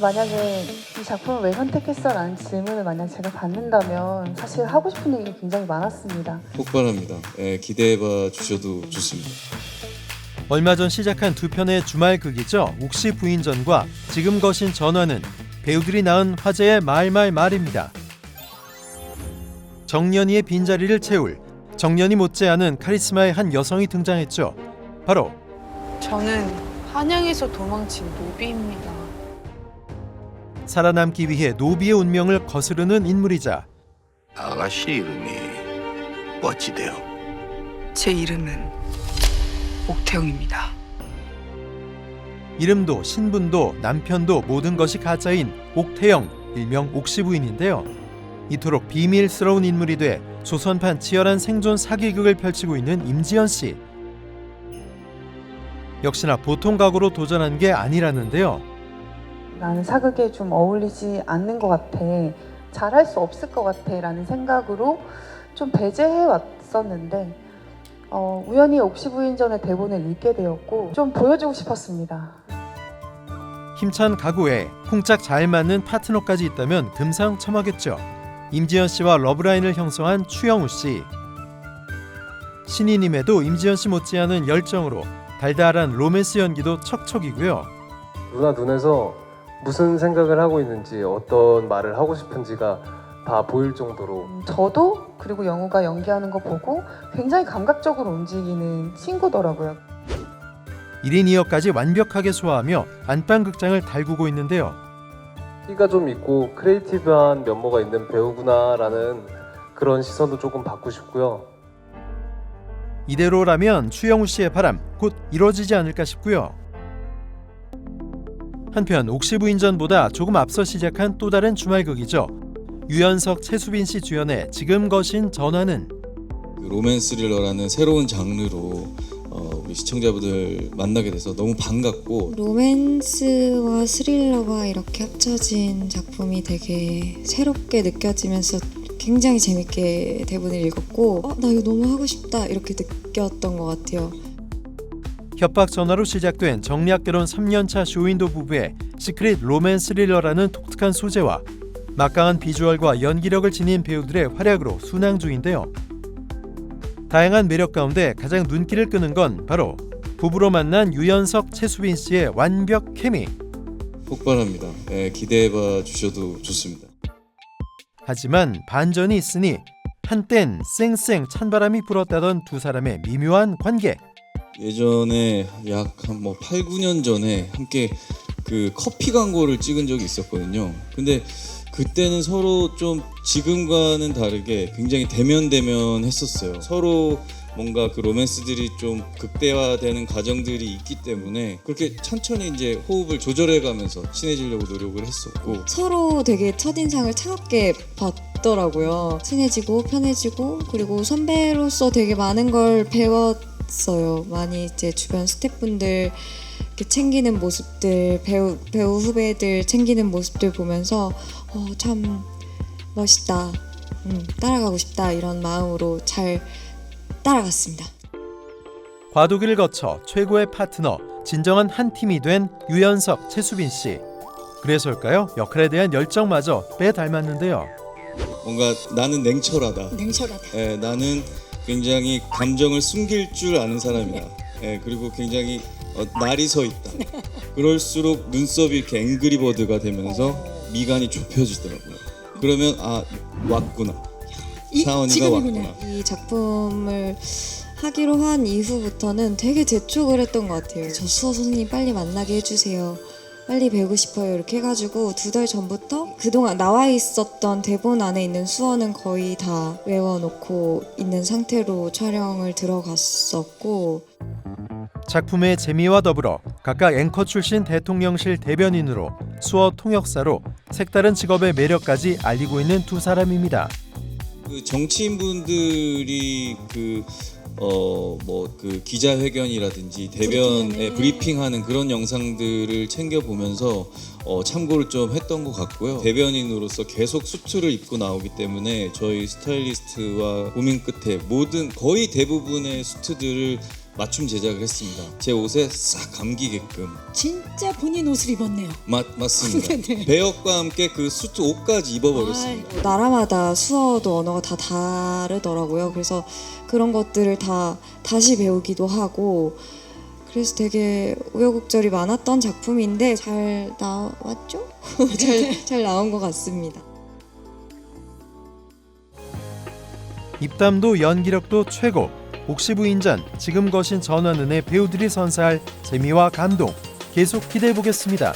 만약에 이 작품을 왜 선택했어? 라는 질문을 만약 제가 받는다면 사실 하고 싶은 얘기가 굉장히 많았습니다. 폭발합니다. 예, 기대해봐 주셔도 좋습니다. 얼마 전 시작한 두 편의 주말극이죠. 옥시 부인전과 지금 거신 전화는 배우들이 낳은 화제의 말말 말입니다. 정년이의 빈자리를 채울 정년이 못지않은 카리스마의 한 여성이 등장했죠. 바로 저는 한양에서 도망친 노비입니다. 살아남기 위해 노비의 운명을 거스르는 인물이자 아가씨 이름이 어찌돼요? 제 이름은 옥태영입니다. 이름도 신분도 남편도 모든 것이 가짜인 옥태영 일명 옥시 부인인데요. 이토록 비밀스러운 인물이 돼 조선판 치열한 생존 사기극을 펼치고 있는 임지연 씨. 역시나 보통 각오로 도전한 게 아니라는데요. 나는 사극에 좀 어울리지 않는 것 같아. 잘할 수 없을 것 같아. 라는 생각으로 좀 배제해 왔었는데, 어, 우연히 옥시부인전의 대본을 읽게 되었고, 좀 보여주고 싶었습니다. 힘찬 각오에 쿵짝 잘 맞는 파트너까지 있다면 금상첨화겠죠. 임지연 씨와 러브라인을 형성한 추영우 씨. 신인임에도 임지연 씨 못지않은 열정으로 달달한 로맨스 연기도 척척이고요. 누나 눈에서 무슨 생각을 하고 있는지 어떤 말을 하고 싶은지가 다 보일 정도로 음, 저도 그리고 영우가 연기하는 거 보고 굉장히 감각적으로 움직이는 친구더라고요. 1인 2역까지 완벽하게 소화하며 안방 극장을 달구고 있는데요. 끼가 좀 있고 크리에이티브한 면모가 있는 배우구나라는 그런 시선도 조금 받고 싶고요. 이대로라면 추영우 씨의 바람 곧 이뤄지지 않을까 싶고요. 한편 옥시 부인전보다 조금 앞서 시작한 또 다른 주말극이죠. 유연석, 최수빈 씨 주연의 지금 거신 전화는 그 로맨스 스릴러라는 새로운 장르로 어, 우리 시청자분들 만나게 돼서 너무 반갑고 로맨스와 스릴러가 이렇게 합쳐진 작품이 되게 새롭게 느껴지면서 굉장히 재밌게 대본을 읽었고 어, 나 이거 너무 하고 싶다 이렇게 느꼈던 것 같아요. 협박 전화로 시작된 정략 결혼 3년차 쇼윈도 부부의 시크릿 로맨스 스릴러라는 독특한 소재와 막강한 비주얼과 연기력을 지닌 배우들의 활약으로 순항 중인데요. 다양한 매력 가운데 가장 눈길을 끄는 건 바로 부부로 만난 유연석, 최수빈 씨의 완벽 케미. 폭발합니다. 예, 기대해봐 주셔도 좋습니다. 하지만 반전이 있으니 한땐 쌩쌩 찬바람이 불었다던 두 사람의 미묘한 관계. 예전에 약 한 뭐 8, 9년 전에 함께 그 커피 광고를 찍은 적이 있었거든요. 근데 그때는 서로 좀 지금과는 다르게 굉장히 대면대면 했었어요. 서로 뭔가 그 로맨스들이 좀 극대화되는 과정들이 있기 때문에 그렇게 천천히 이제 호흡을 조절해 가면서 친해지려고 노력을 했었고 서로 되게 첫인상을 차갑게 봤더라고요. 친해지고 편해지고 그리고 선배로서 되게 많은 걸 배웠 어요. 많이 이제 주변 스태프분들 이렇게 챙기는 모습들, 배우 배우 후배들 챙기는 모습들 보면서 어, 참 멋있다. 음, 따라가고 싶다 이런 마음으로 잘 따라갔습니다. 과도기를 거쳐 최고의 파트너, 진정한 한 팀이 된 유연석, 최수빈 씨. 그래서일까요? 역할에 대한 열정마저 빼 닮았는데요. 뭔가 나는 냉철하다. 냉철하다. 예, 나는 굉장히 감정을 숨길 줄 아는 사람이다. 예, 그리고 굉장히 어, 날이 서 있다. 그럴수록 눈썹이 이렇게 앵그리버드가 되면서 미간이 좁혀지더라고요. 그러면 아 왔구나. 샤원이가 왔구나. 이 작품을 하기로 한 이후부터는 되게 재촉을 했던 것 같아요. 저 수호 선생님 빨리 만나게 해주세요. 빨리 배우고 싶어요. 이렇게 해가지고 두 달 전부터 그동안 나와 있었던 대본 안에 있는 수어는 거의 다 외워놓고 있는 상태로 촬영을 들어갔었고 작품의 재미와 더불어 각각 앵커 출신 대통령실 대변인으로 수어 통역사로 색다른 직업의 매력까지 알리고 있는 두 사람입니다. 그 정치인분들이 그 어 뭐 그 기자회견이라든지 대변에 브리핑하는 그런 영상들을 챙겨 보면서 어 참고를 좀 했던 것 같고요. 대변인으로서 계속 수트를 입고 나오기 때문에 저희 스타일리스트와 고민 끝에 모든 거의 대부분의 수트들을 맞춤 제작을 했습니다. 제 옷에 싹 감기게끔 진짜 본인 옷을 입었네요. 맞 맞습니다. 네. 배역과 함께 그 수트 옷까지 입어버렸습니다. 나라마다 수어도 언어가 다 다르더라고요. 그래서 그런 것들을 다 다시 배우기도 하고 그래서 되게 우여곡절이 많았던 작품인데 잘 나왔죠? 잘, 잘 나온 것 같습니다. 입담도 연기력도 최고. 옥시부인전 지금 거신 전원은의 배우들이 선사할 재미와 감동 계속 기대해 보겠습니다.